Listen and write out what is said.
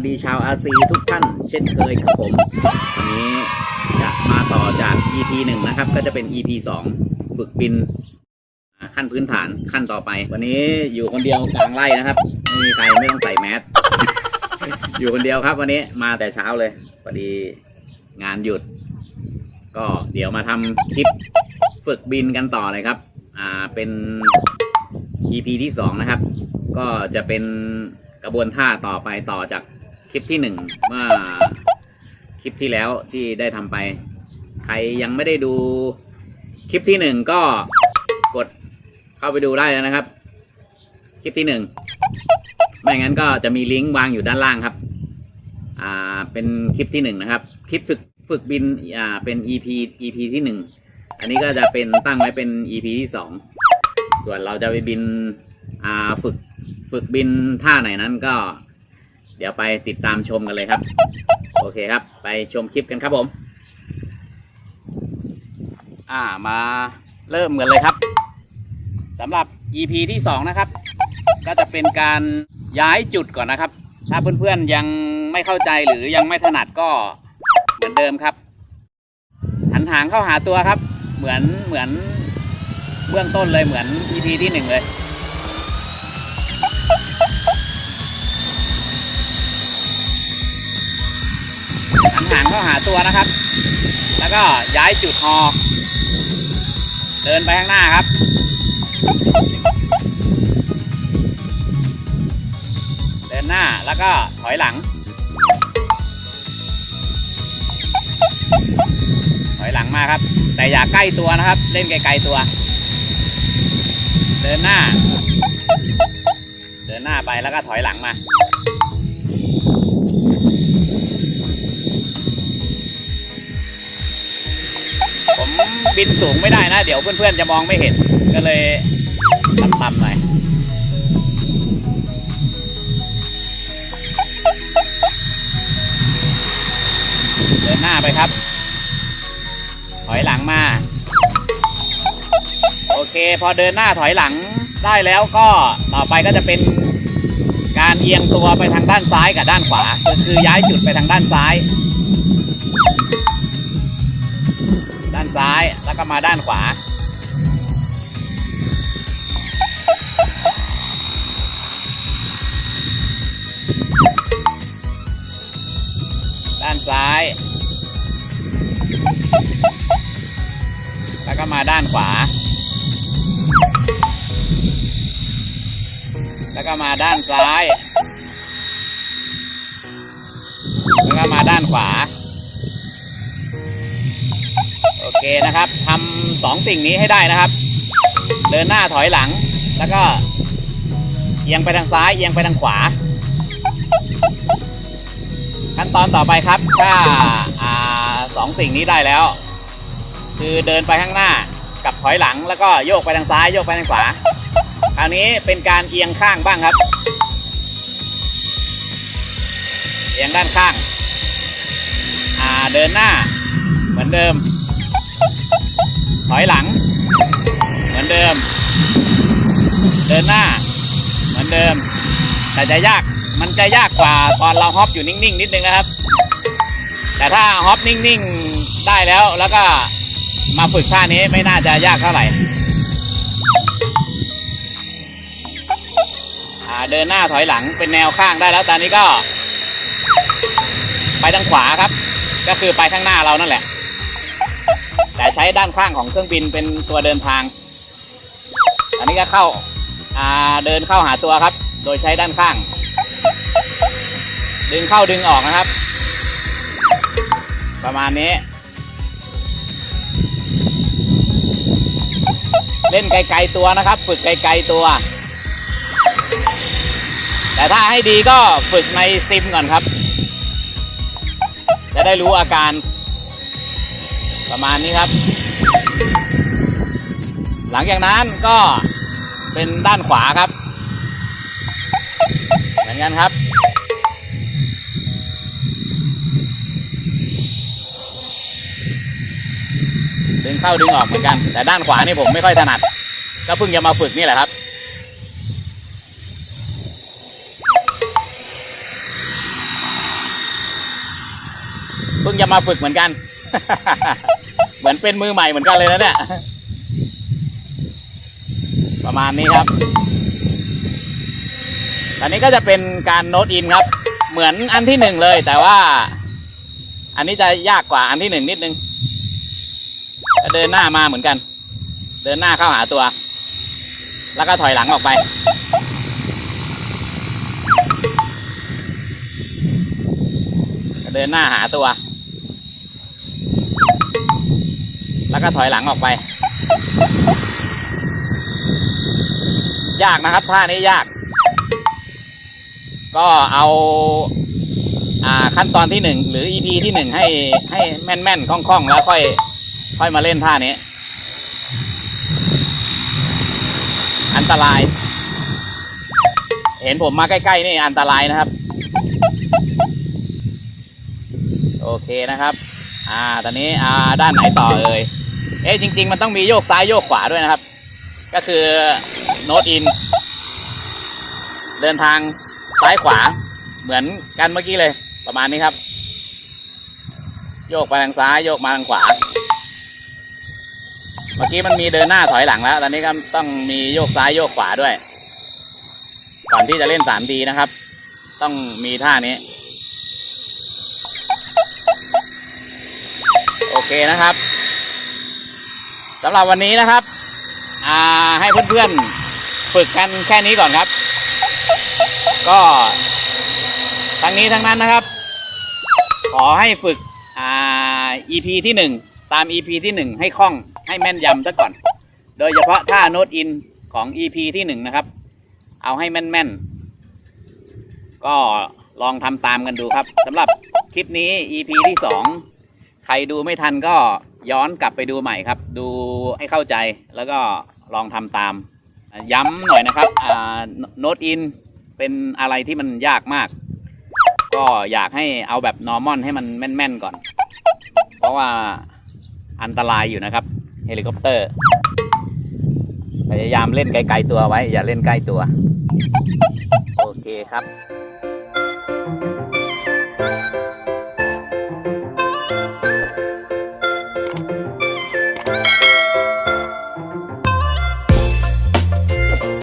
สดีชาวอาซีทุกท่านเช่นเคยครับผมวันนี้จะมาต่อจาก EP หนึ่งนะครับ ก็จะเป็น EP สองฝึกบินขั้นพื้นฐานขั้นต่อไป วันนี้อยู่คนเดียวกลางไร่นะครับไม่มีใครไม่ต้องใส่แมสอยู่คนเดียวครับ วันนี้มาแต่เช้าเลยพอดีงานหยุด ก็เดี๋ยวมาทำคลิปฝึกบินกันต่อเลยครับ อ่าเป็น EP ที่สองนะครับ ก็จะเป็นกระบวนท่าต่อไปต่อจาก คลิปที่หนึ่งเมื่อคลิปที่แล้วที่ได้ทำไป ใครยังไม่ได้ดูคลิปที่หนึ่งก็กดเข้าไปดูได้แล้วนะครับ คลิปที่หนึ่งไม่งั้นก็จะมีลิงก์วางอยู่ด้านล่างครับ อ่าเป็นคลิปที่หนึ่งนะครับ คลิปฝึกฝึกบินอ่าเป็น EP EP ที่หนึ่งอันนี้ก็จะเป็นตั้งไว้เป็น EP ที่สองส่วนเราจะไปบินอ่าฝึกฝึกบินท่าไหนนั้นก็ เดี๋ยวไปติดตามชมกันเลยครับ โอเคครับ ไปชมคลิปกันครับผม อ่ามาเริ่มกันเลยครับสำหรับ EP ที่สองนะครับ ก็จะเป็นการย้ายจุดก่อนนะครับ ถ้าเพื่อนๆยังไม่เข้าใจหรือยังไม่ถนัดก็เหมือนเดิมครับ หันหางเข้าหาตัวครับ เหมือนเหมือนเบื้องต้นเลยเหมือน EP ที่หนึ่งเลย หางเข้าหาตัวนะครับ แล้วก็ย้ายจุดฮอเดินไปข้างหน้าครับ เดินหน้าแล้วก็ถอยหลัง ถอยหลังมาครับ แต่อย่าใกล้ตัวนะครับ เล่นไกลๆตัว เดินหน้า เดินหน้าไปแล้วก็ถอยหลังมา บินสูงไม่ได้นะ เดี๋ยวเพื่อนๆจะมองไม่เห็น ก็เลยต่ำๆหน่อยเดินหน้าไปครับ ถอยหลังมา โอเค พอเดินหน้าถอยหลังได้แล้วก็ต่อไปก็จะเป็นการเอียงตัวไปทางด้านซ้ายกับด้านขวาก็คือย้ายจุดไปทางด้านซ้ายายแล้วก็มาด้านขวา ด้านซ้าย แล้วก็มาด้านขวา แล้วก็มาด้านซ้าย แล้วก็มาด้านขวา เคนะครับทำสองสิ่งนี้ให้ได้นะครับ เดินหน้าถอยหลัง แล้วก็เอียงไปทางซ้ายเอียงไปทางขวา ขั้นตอนต่อไปครับ ถ้าอ่าสองสิ่งนี้ได้แล้ว คือเดินไปข้างหน้ากับถอยหลังแล้วก็โยกไปทางซ้ายโยกไปทางขวา คราวนี้เป็นการเอียงข้างบ้างครับ เอียงด้านข้าง อ่าเดินหน้าเหมือนเดิม อยหลัง เหมือนเดิม เดินหน้า เหมือนเดิม แต่จะยากมันจะยากกว่าตอนเราฮอปอยู่นิ่งๆนิดนึงนะครับ แต่ถ้าฮอปนิ่งๆได้แล้วแล้วก็มาฝึกท่านี้ไม่น่าจะยากเท่าไหร่เดินหน้าถอยหลังเป็นแนวข้างได้แล้วตอนนี้ก็ ไปทางขวาครับ ก็คือไปข้างหน้าเรานั่นแหละ แต่ใช้ด้านข้างของเครื่องบินเป็นตัวเดินทาง อันนี้ก็เข้าาเดินเข้าหาตัวครับ โดยใช้ด้านข้าง ดึงเข้าดึงออกนะครับ ประมาณนี้ เล่นไกลๆตัวนะครับ ฝึกไกลๆตัว แต่ถ้าให้ดีก็ฝึกในซิมก่อนครับ จะได้รู้อาการ ประมาณนี้ครับ หลังจากนั้นก็เป็นด้านขวาครับ เหมือนกันครับดึงเข้าดึงออกเหมือนกัน แต่ด้านขวานี่ผมไม่ค่อยถนัด ก็เพิ่งจะมาฝึกนี่แหละครับ เพิ่งจะมาฝึกเหมือนกัน เหมือนเป็นมือใหม่เหมือนกันเลยนะเนี่ย ประมาณนี้ครับ อันนี้ก็จะเป็นการโน้ตอินครับ เหมือนอันที่หนึ่งเลย แต่ว่า อันนี้จะยากกว่าอันที่หนึ่งนิดนึงเดินหน้ามาเหมือนกัน เดินหน้าเข้าหาตัว แล้วก็ถอยหลังออกไปเดินหน้าหาตัว แล้วก็ถอยหลังออกไป ยากนะครับท่านี้ยาก ก็เอาอ่าขั้นตอนที่หนึ่งหรือ EP ที่หนึ่งให้ให้แม่นแม่นๆคล่องๆ แล้วค่อย ค่อยมาเล่นท่านี้ อันตราย เห็นผมมาใกล้ๆนี่อันตรายนะครับ โอเคนะครับ อ่า ตอนนี้ อ่า ด้านไหนต่อเอ่ย เอ๊ะจริง ๆ มันต้องมีโยกซ้ายโยกขวาด้วยนะครับ ก็คือโน้ตอิน เดินทางซ้ายขวา เหมือนกันเมื่อกี้เลย ประมาณนี้ครับ โยกไปทางซ้ายโยกมาทางขวา เมื่อกี้มันมีเดินหน้าถอยหลังแล้ว ตอนนี้ก็ต้องมีโยกซ้ายโยกขวาด้วย ก่อนที่จะเล่นสามดีนะครับ ต้องมีท่านี้โอเคนะครับ สำหรับวันนี้นะครับ อ่าให้เพื่อนๆฝึกกันแค่นี้ก่อนครับ ก็ทั้งนี้ทั้งนั้นนะครับ ขอให้ฝึกอ่า EP ที่หนึ่งตาม EP ที่หนึ่งให้คล่องให้แม่นยำซะก่อน โดยเฉพาะท่าโน้ตอินของ EP ที่หนึ่งนะครับ เอาให้แม่นๆ ก็ลองทำตามกันดูครับสำหรับคลิปนี้ EP ที่สองใครดูไม่ทันก็ ย้อนกลับไปดูใหม่ครับ ดูให้เข้าใจแล้วก็ลองทำตาม ย้ำหน่อยนะครับโน้ตอินเป็นอะไรที่มันยากมาก ก็อยากให้เอาแบบ normal ให้มันแม่นๆก่อน เพราะว่าอันตรายอยู่นะครับ เฮลิคอปเตอร์ พยายามเล่นไกลๆตัวไว้ อย่าเล่นใกล้ตัว โอเคครับ